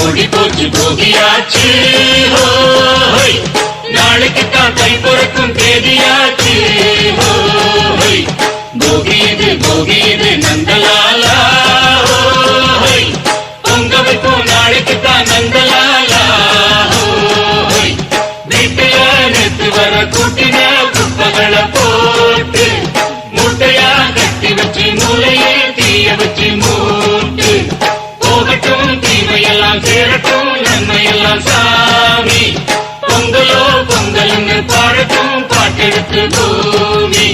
ஓடி போச்சு போகியாச்சு. நாளைக்கு தான் கை பொறுக்கும் தேதியாச்சு. ஹோய். போகி இது போகி இது நந்தலாலா ஹோய். பொங்க வைப்போம் நாளைக்கு தான் நந்தலாலா. ஹோய். வீட்டுல நேத்து வர கூட்டின குப்பகளை போட்டு முட்டையா கட்டி வச்சு மூலையே தீய வச்சு மூட்டு. போகட்டும் தீமையா எல்லாம் சேரட்டும் நன்மை எல்லாம் சாமி. பொங்கலோ பொங்கல் பாடட்டும் பாட்டெடுத்து பூமி.